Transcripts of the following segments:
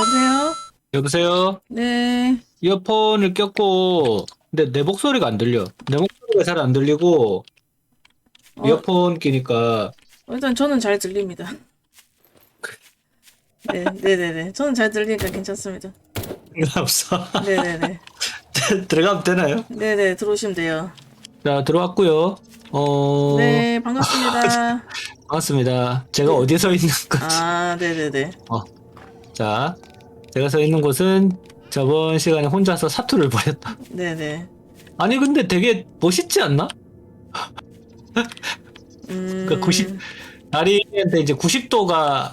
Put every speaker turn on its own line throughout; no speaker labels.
여보세요?
여보세요?
네.
이어폰을 꼈고, 근데 내 목소리가 안 들려. 내 목소리가 잘 안 들리고,
어,
이어폰 끼니까,
일단 저는 잘 들립니다. 네, 네네네. 저는 잘 들리니까 괜찮습니다.
없어.
네네네.
들어가면 되나요?
네네, 들어오시면 돼요.
자, 들어왔고요. 어,
네, 반갑습니다.
반갑습니다. 제가 어디에 서 있는 거지?
아, 네네네.
자, 제가 서 있는 곳은 저번 시간에 혼자서 사투를 벌였다.
네네.
아니, 근데 되게 멋있지 않나?
음.
그 90, 다리한테 이제 90도가,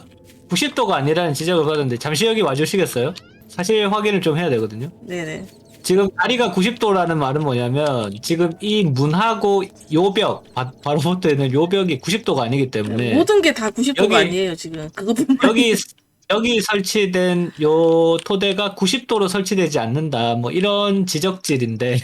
90도가 아니라는 지적을 받았는데, 잠시 여기 와주시겠어요? 사실 확인을 좀 해야 되거든요.
네네.
지금 다리가 90도라는 말은 뭐냐면 지금 이 문하고 요 벽, 바, 바로 붙어 있는 요 벽이 90도가 아니기 때문에
모든 게 다 90도가
여기-
아니에요, 지금. 그것뿐만.
여기 여기 설치된 요 토대가 90도로 설치되지 않는다. 뭐 이런 지적질인데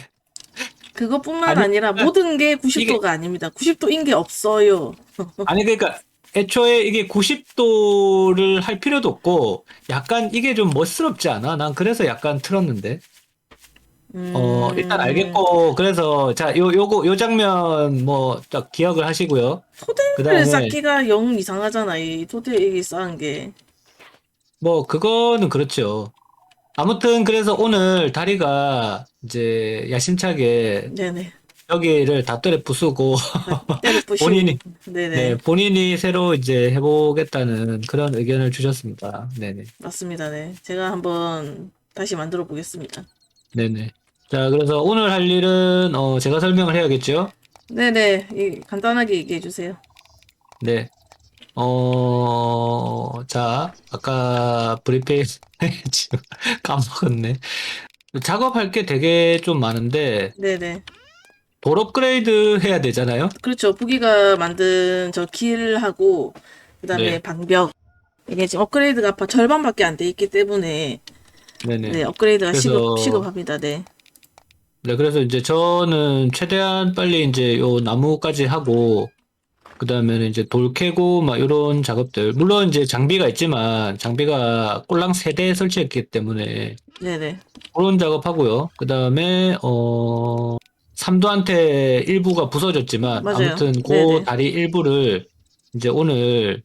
그것뿐만
아니,
아니라 모든 게 90도가 아닙니다. 90도인 게 없어요.
아니 그러니까 애초에 이게 90도를 할 필요도 없고 약간 이게 좀 멋스럽지 않아? 난 그래서 약간 틀었는데. 어
음.
일단 알겠고 그래서 자 요 요거 요 장면 뭐 딱 기억을 하시고요.
토대를
그다음에
쌓기가 영 이상하잖아, 이 토대 쌓은 게.
뭐 그거는 그렇죠. 아무튼 그래서 오늘 다리가 이제 야심차게
네네.
여기를 다 때려 부수고
때려 부시고.
본인이
네네.
네, 본인이 새로 이제 해보겠다는 그런 의견을 주셨습니다. 네네.
맞습니다. 네. 제가 한번 다시 만들어 보겠습니다.
네네. 자, 그래서 오늘 할 일은 어 제가 설명을 해야겠죠?
네네. 이, 간단하게 얘기해 주세요.
네. 어, 자, 아까 지금 까먹었네. 작업할 게 되게 좀 많은데
네네.
돌 업그레이드 해야 되잖아요.
그렇죠. 부기가 만든 저 길하고 그다음에
네.
방벽 이게 지금 업그레이드가 바- 절반밖에 안 돼 있기 때문에
네네.
네, 업그레이드가
그래서-
시급 시급합니다. 네.
네, 그래서 이제 저는 최대한 빨리 이제 요 나무까지 하고, 그 다음에는 이제 돌 캐고, 막 이런 작업들. 물론 이제 장비가 있지만, 장비가 꼴랑 세 대 설치했기 때문에,
네네.
그런 작업하고요. 그 다음에, 어, 삼도한테 일부가 부서졌지만,
맞아요.
아무튼 그
네네.
다리 일부를 이제 오늘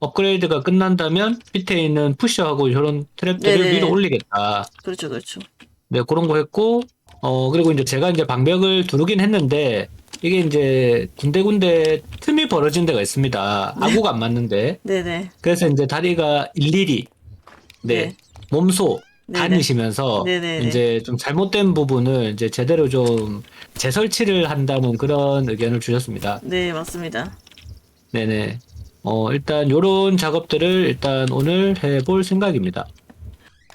업그레이드가 끝난다면, 밑에 있는 푸셔하고 이런 트랩들을
네네.
위로 올리겠다.
그렇죠. 그렇죠.
네, 그런 거 했고, 어, 그리고 이제 제가 이제 방벽을 두르긴 했는데, 이게 이제 군데군데 틈이 벌어진 데가 있습니다. 아구가 안 맞는데.
네네.
그래서 이제 다리가 일일이, 네,
네.
몸소
네네.
다니시면서,
네네네.
이제 좀 잘못된 부분을 이제 제대로 좀 재설치를 한다는 그런 의견을 주셨습니다.
네, 맞습니다.
네네. 어, 일단 요런 작업들을 일단 오늘 해볼 생각입니다.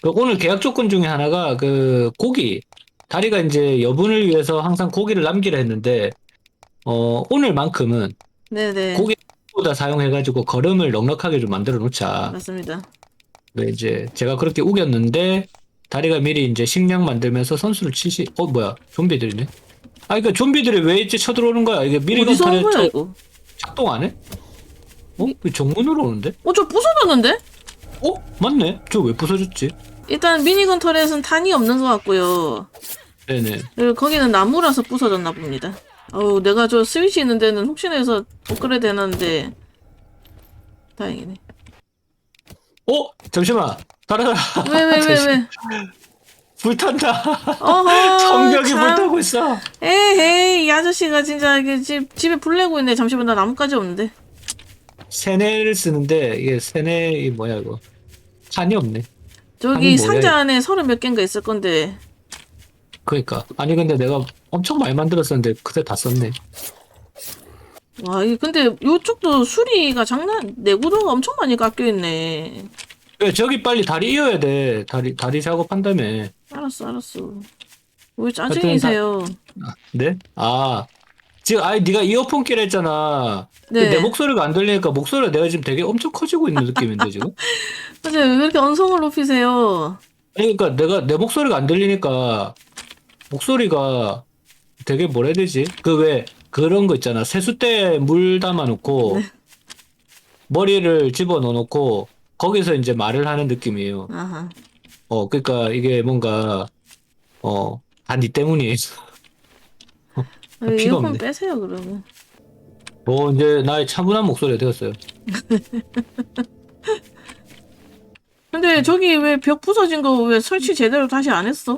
그 오늘 계약 조건 중에 하나가 그 고기. 다리가 이제 여분을 위해서 항상 고기를 남기려 했는데, 어, 오늘만큼은
네네.
고기보다 사용해가지고 거름을 넉넉하게 좀 만들어 놓자.
맞습니다.
네, 이제 제가 그렇게 우겼는데, 다리가 미리 이제 식량 만들면서 선수를 치시, 어, 뭐야, 좀비들이네? 아, 그니까 좀비들이 왜 이제 쳐들어오는 거야? 이게 미리
어디서 온
건탈에
거야
저-
이거?
작동 안 해? 어? 왜 정문으로 오는데?
어, 저 부서졌는데?
어? 맞네. 저 왜 부서졌지?
일단 미니건 터렛은 탄이 없는 것 같고요.
네네.
그리고 거기는 나무라서 부서졌나 봅니다. 어우, 내가 저 스위치 있는 데는 혹시나 해서 업그레이드 해놨는데 다행이네.
어? 잠시만. 따라라.
왜 왜 왜 왜?
불탄다.
어허.
성벽이
참.
불타고 있어.
에헤이 이 아저씨가 진짜 이게 집 집에 불 내고 있네. 잠시만 나 나무까지 없는데.
세네를 쓰는데 이게 세네 이 뭐야 이거? 탄이 없네.
저기
아니, 뭐야,
상자 안에 서른 몇 개인가 있을 건데.
그러니까 아니 근데 내가 엄청 많이 만들었었는데 그때 다 썼네.
와, 이 근데 요쪽도 수리가 장난 내구도가 엄청 많이 깎여 있네.
왜 저기 빨리 다리 이어야 돼. 다리 다리 작업한다며.
알았어, 알았어. 왜 짜증이세요?
네? 아 지금 아니 네가 이어폰 끼라 했잖아. 근데
네.
내 목소리가 안 들리니까 목소리가 내가 지금 되게 엄청 커지고 있는 느낌인데 지금.
맞아요. 왜 그렇게 언성을 높이세요?
아니, 그러니까 내가 내 목소리가 안 들리니까 목소리가 되게 뭐라 해야 되지? 그 왜 그런 거 있잖아. 세숫대에 물 담아 놓고 머리를 집어 넣어 놓고 거기서 이제 말을 하는 느낌이에요.
아하.
어, 그러니까 이게 뭔가 어, 다니 때문이에요.
아,
피가
이어폰
없네.
빼세요 그러면.
뭐 이제 나의 차분한 목소리가 되었어요.
근데 저기 왜 벽 부서진 거 왜 설치 제대로 다시 안 했어?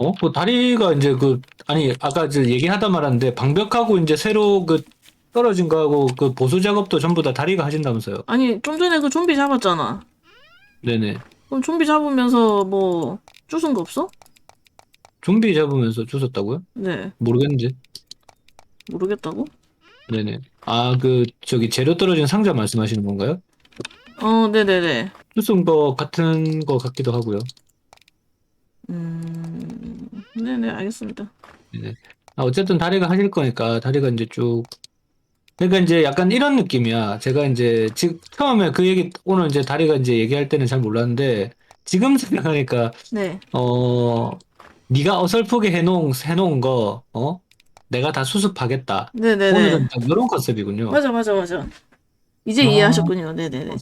어? 그 다리가 이제 그 아니 아까 저 얘기하다 말았는데 방벽하고 이제 새로 그 떨어진 거하고 그 보수 작업도 전부 다 다리가 하신다면서요.
아니 좀 전에 그 좀비 잡았잖아.
네네.
그럼 좀비 잡으면서 뭐 주순 거 없어?
좀비 잡으면서 주셨다고요?
네
모르겠는데.
모르겠다고?
네네. 아 그 저기 재료 떨어진 상자 말씀하시는 건가요?
어 네네네.
주순 거 같은 거 같기도 하고요.
음 네네 알겠습니다.
네네. 아, 어쨌든 다리가 하실 거니까 다리가 이제 쭉 그러니까 이제 약간 이런 느낌이야. 제가 이제 지금 처음에 그 얘기 오늘 이제 다리가 이제 얘기할 때는 잘 몰랐는데 지금 생각하니까
네
어 네가 어설프게 해놓은 해놓은 거 어? 내가 다 수습하겠다.
네네네.
오늘은 딱 이런 컨셉이군요.
맞아 맞아 맞아. 이제
아.
이해하셨군요. 네네네.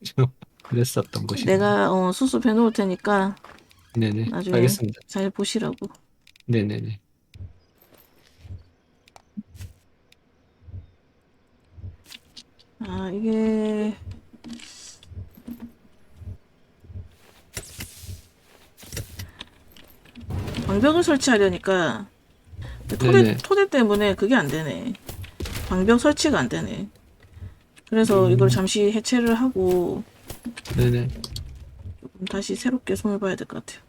그랬었던 것이.
내가 어, 수습해 놓을 테니까
네네.
나중에
알겠습니다.
잘 보시라고.
네네네.
아 이게 방벽을 설치하려니까 토대
네네.
토대 때문에 그게 안 되네. 방벽 설치가 안 되네. 그래서
음.
이걸 잠시 해체를 하고
네네.
조금 다시 새롭게 손을 봐야 될 것 같아요.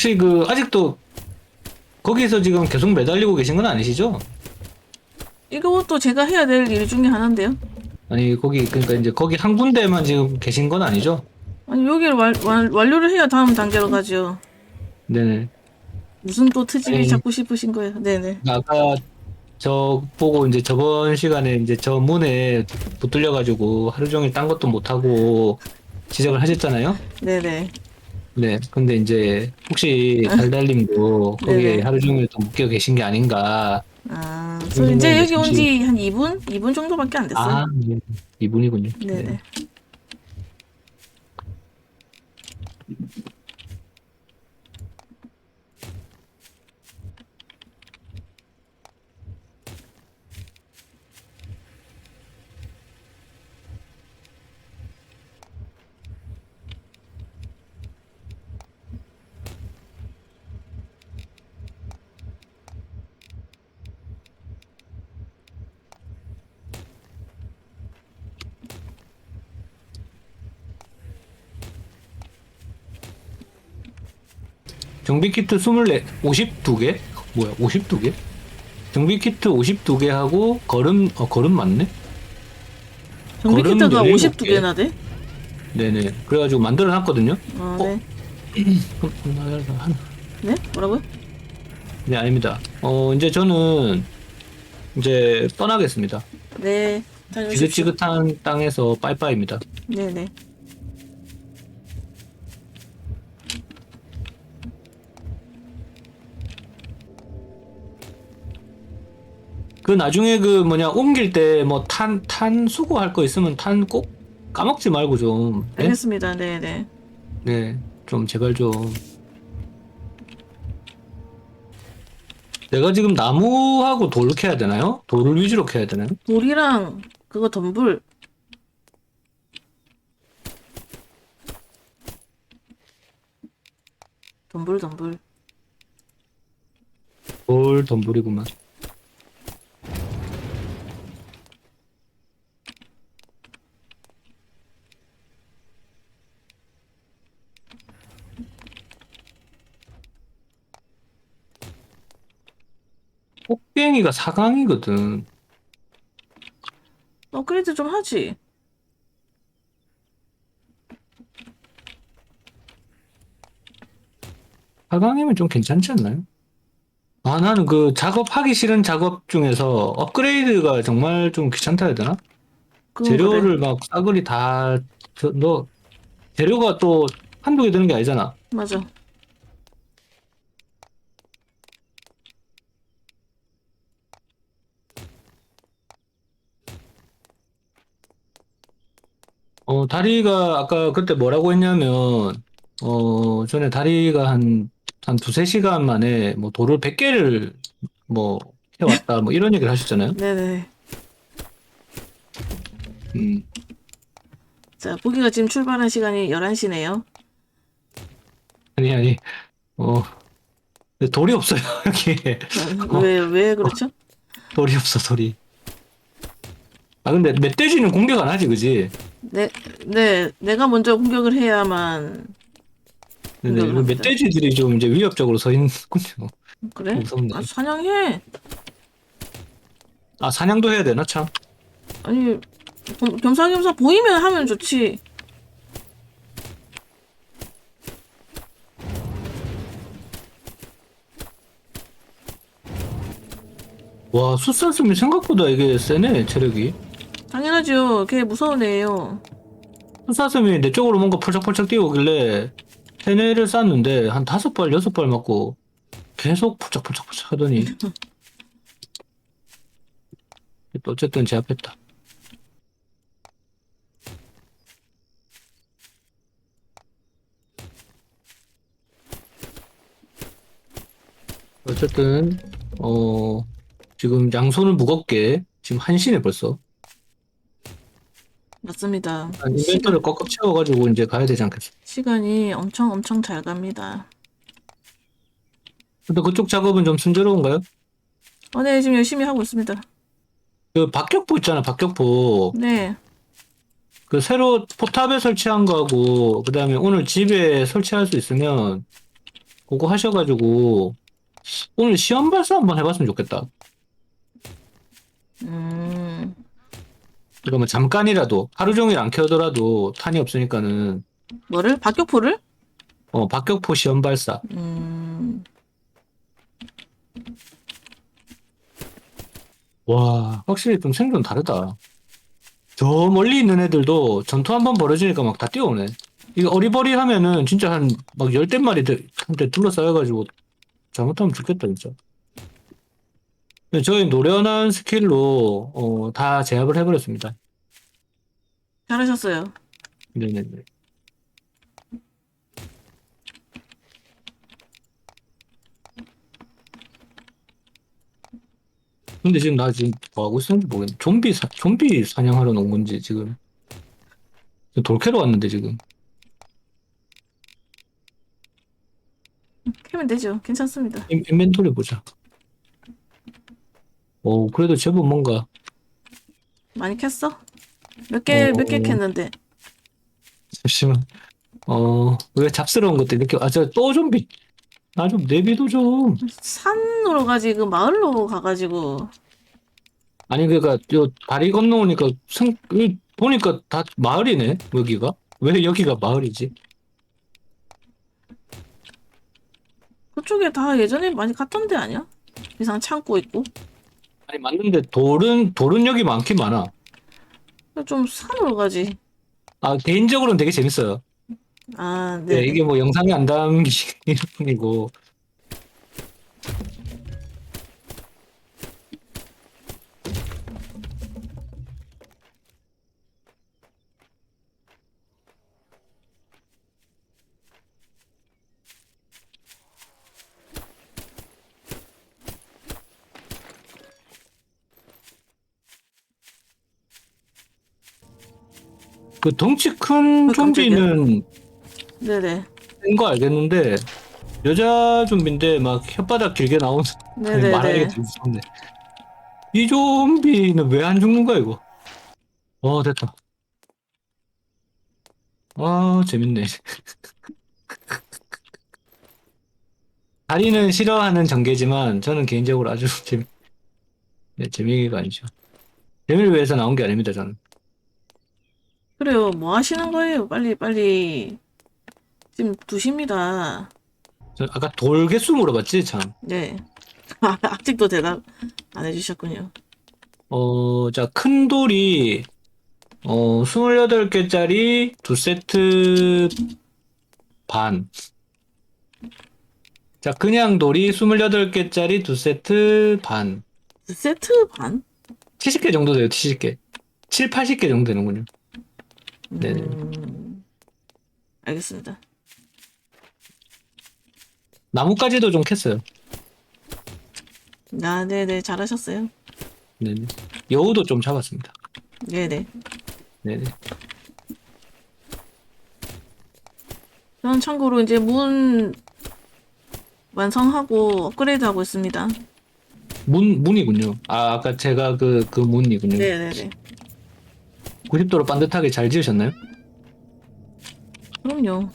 혹시 그 아직도 거기서 지금 계속 매달리고 계신 건 아니시죠?
이것도 제가 해야 될 일 중에 하나인데요.
아니 거기 그러니까 이제 거기 한 군데만 지금 계신 건 아니죠?
아니 여기를 완, 완, 완료를 해야 다음 단계로 가죠.
네네.
무슨 또
에이.
잡고 싶으신 거예요? 네네.
아까 저 보고 이제 저번 시간에 이제 저 문에 붙들려 가지고 하루 종일 딴 것도 못 하고 지적을 하셨잖아요.
네네.
네. 근데 이제 혹시 달달님도 거기에
네네.
하루 종일 또 묶여 계신 게 아닌가?
아, 이저 이제 여기 온 지 한 2분? 2분 정도밖에 안 됐어요.
아, 네. 이분이군요.
네네.
정비 키트 24, 52개? 뭐야, 52개? 정비 키트 52개 하고 걸음, 어, 걸음 맞네?
정비
걸음
키트가
17
52개나 돼?
네네. 그래가지고 만들어 놨거든요?
아,
어?
네.
한-
네? 뭐라고요?
네, 아닙니다. 어, 이제 저는 이제 떠나겠습니다.
네. 다녀오십시오.
지긋지긋한 땅에서 빠이빠이입니다.
네네.
그 나중에 그 뭐냐, 옮길 때 뭐 탄, 탄 수거할 거 있으면 탄 꼭 까먹지 말고 좀. 네?
알겠습니다. 네네.
네, 좀 제발 좀. 내가 지금 나무하고 돌 캐야 되나요? 돌을 위주로 캐야 되나요?
돌이랑 그거 덤불. 덤불 덤불.
돌 덤불이구만. 꽃갱이가 4강이거든.
업그레이드 좀 하지.
사강이면 좀 괜찮지 않나요? 아, 나는 그 작업하기 싫은 작업 중에서 업그레이드가 정말 좀 귀찮다 해야 되나?
그건 그래.
재료를 막 싸그리 다, 저, 너, 재료가 또 한두 개 드는 게 아니잖아.
맞아.
어, 다리가 아까 그때 뭐라고 했냐면, 어, 전에 다리가 한, 한 두세 시간 만에 뭐 돌을 100개를 뭐 해왔다, 뭐 이런 얘기를 하셨잖아요.
네네.
음,
자, 보기가 지금 출발한 시간이 11시네요.
아니, 아니, 어, 근데 돌이 없어요, 여기에.
왜, 왜 그렇죠?
돌이 없어, 돌이. 아, 근데 멧돼지는 공격 안 하지, 그지?
네, 네, 내가 먼저 공격을 해야만.
근데
공격을 합니다.
멧돼지들이 좀 이제 위협적으로 서 있군요.
그래?
무섭네.
아, 사냥해.
아, 사냥도 해야 되나, 참?
아니, 겸- 겸사겸사 보이면 하면 좋지.
와, 숫사슴이 생각보다 이게 세네, 체력이.
당연하죠. 걔 무서운 애예요.
숫사슴이 내 쪽으로 뭔가 펄쩍펄쩍 뛰어오길래 세뇌를 쐈는데 한 다섯 발, 여섯 발 맞고 계속 펄쩍펄쩍펄쩍 하더니 어쨌든 제압했다. 어쨌든 어 지금 양손을 무겁게 지금 한시네 벌써
맞습니다. 시간,
인벤토를 꽉꽉 채워가지고 이제 가야 되지 않겠어?
시간이 엄청 엄청 잘 갑니다.
근데 그쪽 작업은 좀 순조로운가요?
어, 네, 지금 열심히 하고 있습니다.
그 박격포 있잖아, 박격포.
네.
그 새로 포탑에 설치한 거하고 그다음에 오늘 집에 설치할 수 있으면 그거 하셔가지고 오늘 시험 발사 한번 해봤으면 좋겠다.
음,
그러면 잠깐이라도 하루 종일 안 켜더라도 탄이 없으니까는
뭐를? 박격포를?
어 박격포 시험 발사.
음,
와 확실히 좀 생존 다르다. 저 멀리 있는 애들도 전투 한 번 벌어지니까 막 다 뛰어오네. 이거 어리버리 하면은 진짜 한 막 열댓 마리들 한테 둘러싸여가지고 잘못하면 죽겠다 진짜. 근데 저희 노련한 스킬로 어, 다 제압을 해버렸습니다.
잘하셨어요.
네네네. 근데 지금 나 지금 뭐 하고 있었는지 모르겠네. 좀비 사, 좀비 사냥하러 놓은 건지 지금. 지금 돌캐로 왔는데 지금.
캐면 되죠. 괜찮습니다.
인, 인벤토리 보자. 오, 그래도 제법 뭔가.
많이 캤어? 몇 개,
어,
몇 개
어.
캤는데.
잠시만. 어, 왜 잡스러운 것들 이렇게, 아, 저 또 좀비. 나좀 내비도 좀.
산으로 가지, 그 마을로 가가지고.
아니, 그니까, 요, 다리 건너오니까, 생, 이, 보니까 다 마을이네, 여기가. 왜 여기가 마을이지?
그쪽에 다 예전에 많이 갔던 데 아니야? 이상 창고 있고.
아니, 맞는데 돌은, 돌은 여기 많긴 많아.
좀 산으로 가지.
아, 개인적으로는 되게 재밌어요.
아,
네,
네.
이게 뭐 영상에 안 담기는 뿐이고. 그 덩치 큰
어, 깜짝이야.
좀비는
네네.
된거 알겠는데 여자 좀비인데 막 혓바닥 길게 나오는
네네네.
말하기가 좀 무섭네. 이 좀비는 왜 안 죽는 거야 이거? 어 됐다. 아 재밌네. 다리는 싫어하는 전개지만 저는 개인적으로 아주 재미 네, 재미가 아니죠. 재미를 위해서 나온 게 아닙니다 저는.
그래요. 뭐 하시는 거예요? 빨리, 빨리. 지금 2시입니다.
저 아까 돌 개수 물어봤지 참.
네. 아, 아직도 대답 안 해주셨군요.
어, 자, 큰 돌이, 어, 28개짜리 두 세트 반. 자, 그냥 돌이 28개짜리 두 세트 반.
세트 반?
70개 정도 돼요, 70개. 7, 80개 정도 되는군요. 네네.
음, 알겠습니다.
나뭇가지도 좀 캤어요.
아, 네네, 잘하셨어요.
네네. 여우도 좀 잡았습니다.
네네.
네네.
저는 참고로 이제 문 완성하고 업그레이드 하고 있습니다.
문, 문이군요. 아, 아까 제가 그, 그 문이군요.
네네네.
90도로 반듯하게 잘 지으셨나요?
그럼요.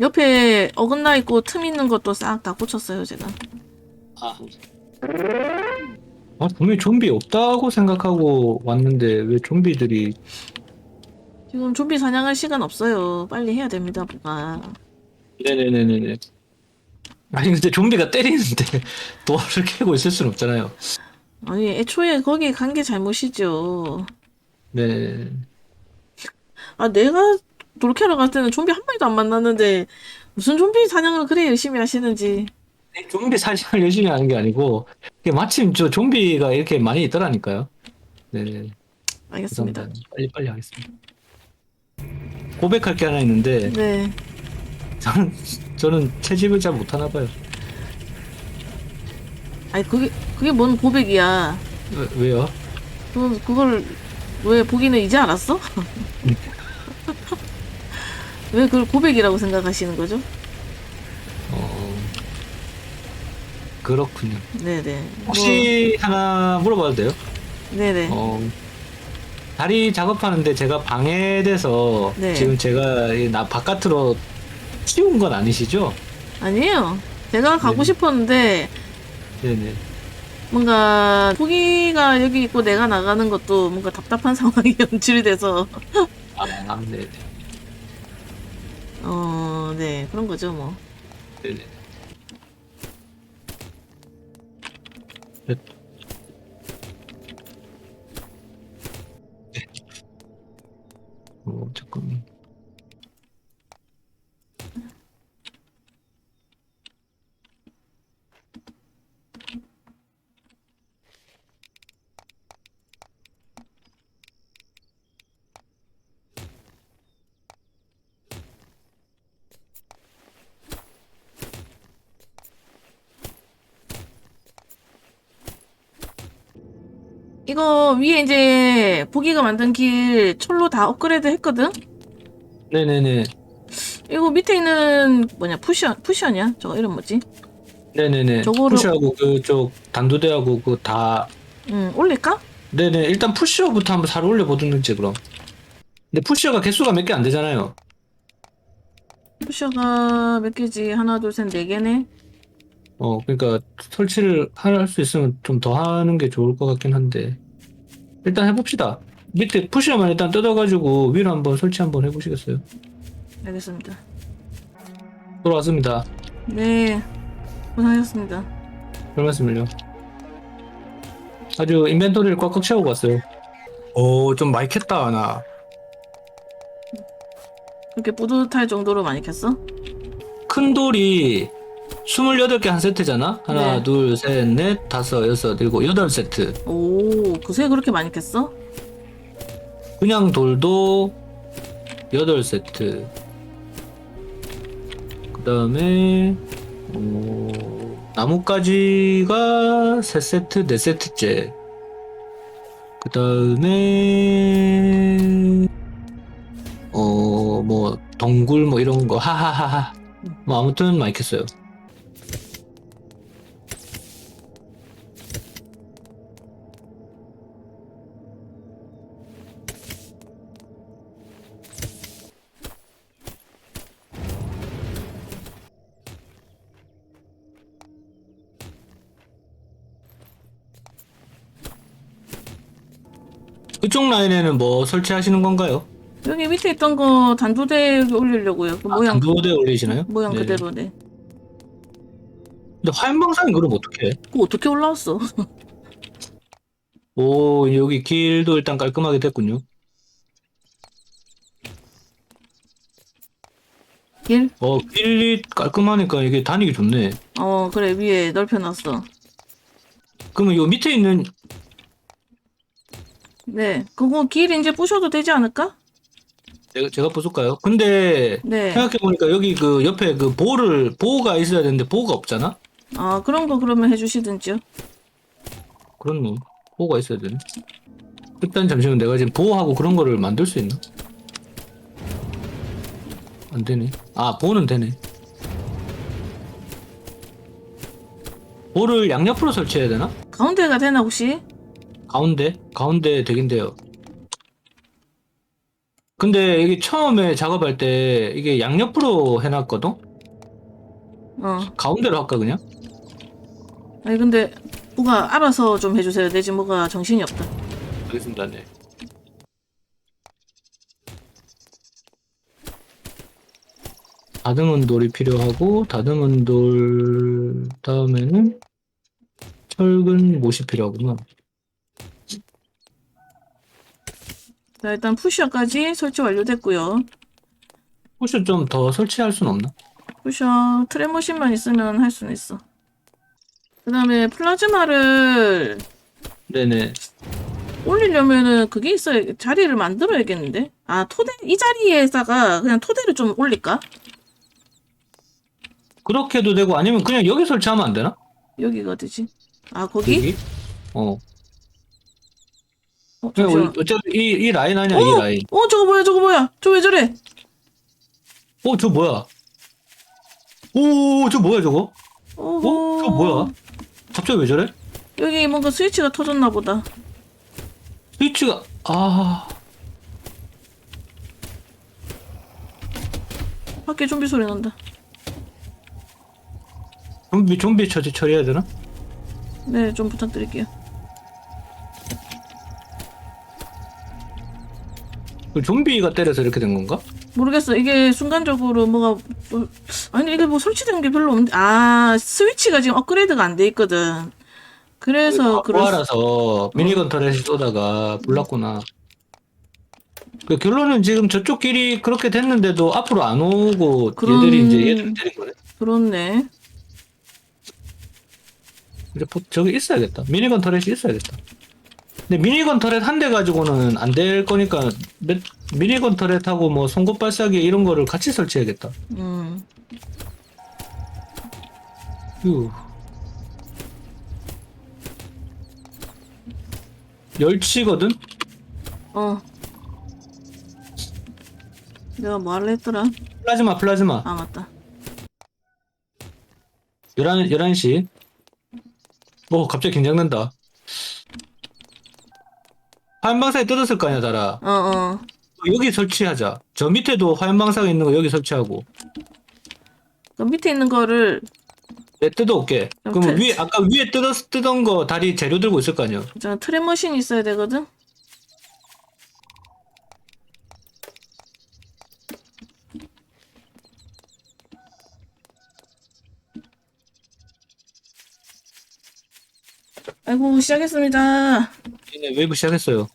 옆에 어긋나 있고 틈 있는 것도 싹다 꽂혔어요, 제가.
아. 아, 분명히 좀비 없다고 생각하고 왔는데, 왜 좀비들이,
지금 좀비 사냥할 시간 없어요. 빨리 해야 됩니다, 뭐가.
네네네네네. 아니, 근데 좀비가 때리는데, 도어를 캐고 있을 순 없잖아요.
아니, 애초에 거기 간 게 잘못이죠.
네.
아, 내가 돌캐러 갈 때는 좀비 한 마리도 안 만났는데, 무슨 좀비 사냥을 그래 열심히 하시는지.
좀비 사냥을 열심히 하는 게 아니고, 이게 마침 저 좀비가 이렇게 많이 있더라니까요. 네.
알겠습니다.
빨리 빨리 하겠습니다. 고백할 게 하나 있는데,
네.
저는, 저는 채집을 잘 못하나 봐요.
아니, 그게, 그게 뭔 고백이야.
왜- 왜요?
그, 그걸 왜 보기는 이제 알았어? 왜 그걸 고백이라고 생각하시는 거죠?
어, 그렇군요.
네네. 뭐,
혹시 하나 물어봐도 돼요?
네네.
어, 다리 작업하는데 제가 방해돼서
네.
지금 제가 이나 바깥으로 치운 건 아니시죠?
아니에요. 제가 가고
네네.
싶었는데,
네네.
뭔가, 포기가 여기 있고 내가 나가는 것도 뭔가 답답한 상황이 연출이 돼서,
아, 네네.
어, 네. 그런 거죠, 뭐.
네네. 네. 네. 어, 잠깐만.
이거 위에 이제 보기가 만든 길 철로 다 업그레이드 했거든?
네네네.
이거 밑에 있는 뭐냐 푸션 푸션이야? 저거 이름 뭐지?
네네네.
저거를-
푸시하고 그쪽 단두대하고 그 다
음 올릴까?
네네 일단 푸시어부터 한번 살 올려보든지 그럼 근데 푸시어가 개수가 몇 개 안 되잖아요
푸셔가 몇 개지? 하나 둘 셋 네 개네.
어 그러니까 설치를 할 수 있으면 좀 더 하는 게 좋을 것 같긴 한데. 일단 해봅시다. 밑에 푸시어만 일단 뜯어가지고 위로 한번 설치 한번 해보시겠어요?
알겠습니다.
돌아왔습니다.
네 고생하셨습니다.
별 말씀을요. 아주 인벤토리를 꽉꽉 채우고 왔어요. 오 좀 많이 캤다 나.
그렇게 뿌듯할 정도로 많이 캤어?
큰 돌이 28개 한 세트잖아? 하나,
네.
둘, 셋, 넷, 다섯, 여섯, 일곱, 여덟 세트.
오 그새 그렇게 많이 캤어?
그냥 돌도 8세트. 그 다음에, 어, 나뭇가지가 3세트, 4세트째. 그 다음에, 어, 뭐, 덩굴 뭐 이런 거, 하하하하. 뭐, 아무튼 많이 캤어요. 그쪽 라인에는 뭐 설치하시는 건가요?
여기 밑에 있던 거 단두대 올리려고요. 그
아,
모양
단두대 올리시나요?
모양
네.
그대로 네.
근데 화염방사는 그럼 어떻게 해?
그거 어떻게 올라왔어?
오, 여기 길도 일단 깔끔하게 됐군요.
길?
어, 길이 깔끔하니까 이게 다니기 좋네.
어 그래 위에 넓혀놨어.
그러면 요 밑에 있는,
네 그거 길 이제 부셔도 되지 않을까?
제가, 제가 부술까요? 근데
네.
생각해보니까 여기 그 옆에 그 보호를, 보호가 있어야 되는데 보호가 없잖아?
아, 그런 거 그러면 해주시든지요.
그런 놈. 보호가 있어야 되네. 일단 잠시만 내가 지금 보호하고 그런 거를 만들 수 있나? 안 되네. 아, 보호는 되네. 보호를 양옆으로 설치해야 되나?
가운데가 되나, 혹시?
가운데? 가운데 되긴 돼요. 근데 이게 처음에 작업할 때 이게 양옆으로 해놨거든?
어.
가운데로 할까 그냥?
아니, 근데, 뭐가 알아서 좀 해주세요. 내 지금 뭐가 정신이 없다.
알겠습니다, 네. 다듬은 돌이 필요하고 다듬은 돌 다음에는 철근 못이 필요하구나.
자, 일단 푸셔까지 설치 완료됐고요.
혹시 좀더 설치할 순 없나?
푸셔, 트랩머신만 있으면 할 수는 있어. 그 다음에 플라즈마를
네네.
올리려면은 그게 있어야, 자리를 만들어야겠는데? 아, 토대, 이 자리에다가 그냥 토대를 좀 올릴까?
그렇게도 되고 아니면 그냥 여기 설치하면 안 되나?
여기가 어디지? 아, 거기?
여기? 어.
어, 잠시만.
어차피 이, 이 라인 아니야,
어!
이 라인.
어, 저거 뭐야, 저거 뭐야? 저 왜 저래?
어, 저 뭐야? 오, 저 뭐야, 저거?
어,
어? 저 뭐야? 갑자기 왜 저래?
여기 뭔가 스위치가 터졌나 보다.
스위치가, 아,
밖에 좀비 소리 난다.
좀비, 좀비 처리, 처리해야 되나?
네, 좀 부탁드릴게요.
그 좀비가 때려서 이렇게 된 건가?
모르겠어. 이게 순간적으로 뭐가 뭐- 아니 이게 뭐 설치된 게 별로 없는데 아 스위치가 지금 업그레이드가 안 돼 있거든. 그래서 그럴 수-
부하라서 미니건 터렛이 쏘다가 불났구나. 그 결론은 지금 저쪽 길이 그렇게 됐는데도 앞으로 안 오고
그럼-
얘들이 이제 얘들 때린 거네.
그렇네.
이제 포- 저기 있어야겠다. 미니건 터렛이 있어야겠다. 근데 미니건 터렛 한 대 가지고는 안 될 거니까 몇- 미니건 터렛하고 뭐 송곳 발사기 이런 거를 같이 설치해야겠다.
음.
휴. 열치거든?
어. 내가 뭐 할래 했더라?
플라즈마, 플라즈마.
아 맞다.
11, 11시. 오, 갑자기 긴장된다. 화염방사에 뜯었을 거 아니야, 달아.
어 어.
여기 설치하자. 저 밑에도 화염방사가 있는 거 여기 설치하고.
그 밑에 있는 거를
내 뜯어올게. 그럼
오케이.
위에, 아까 위에 뜯었, 뜯은 거 다리 재료 들고 있을 거 아니야.
저 트랩 머신이 있어야 되거든. 아이고 시작했습니다.
네, 웨이브 시작했어요.